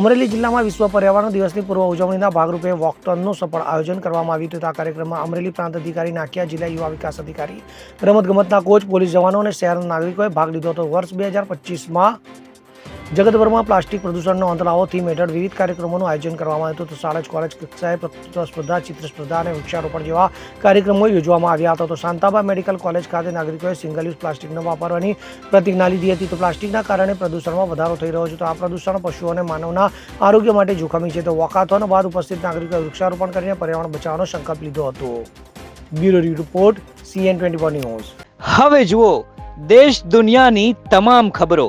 અમરેલી જિલ્લામાં વિશ્વ પર્યાવરણ દિવસની પૂર્વ ઉજવણીના ભાગરૂપે વોકટોનનું સફળ આયોજન કરવામાં આવ્યું હતું. આ કાર્યક્રમમાં અમરેલી પ્રાંત અધિકારી નાખ્યા જિલ્લા યુવા વિકાસ અધિકારી રમતગમતના કોચ, પોલીસ જવાનો અને શહેરના નાગરિકોએ ભાગ લીધો હતો. વર્ષ બે હજાર પચીસમાં જગતભરમાં પ્લાસ્ટિક પ્રદૂષણનો અંત લાવો થીમ હેઠળ વિવિધ કાર્યક્રમોનું આયોજન કરવામાં આવ્યું હતું. તો શાળા કોલેજ કક્ષાએ પ્રસ્તુત સ્પર્ધા, ચિત્ર સ્પર્ધા અને વૃક્ષારોપણ જેવા કાર્યક્રમો યોજવામાં આવ્યા હતા. તો શાંતાબા મેડિકલ કોલેજ ખાતે નાગરિકોએ સિંગલ યુઝ પ્લાસ્ટિક ન વાપરવાની પ્રતિજ્ઞા લીધી હતી. તો પ્લાસ્ટિકના કારણે પ્રદૂષણમાં વધારો થઈ રહ્યો છે. તો આ પ્રદૂષણ પશુઓ અને માનવના આરોગ્ય માટે જોખમી છે. તો વોકાથોન બાદ ઉપસ્થિત નાગરિકોએ વૃક્ષારોપણ કરીને પર્યાવરણ બચાવવાનો સંકલ્પ લીધો હતો. Bureau report CN twenty news હવે જુઓ, દેશ દુનિયાની તમામ ખબરો.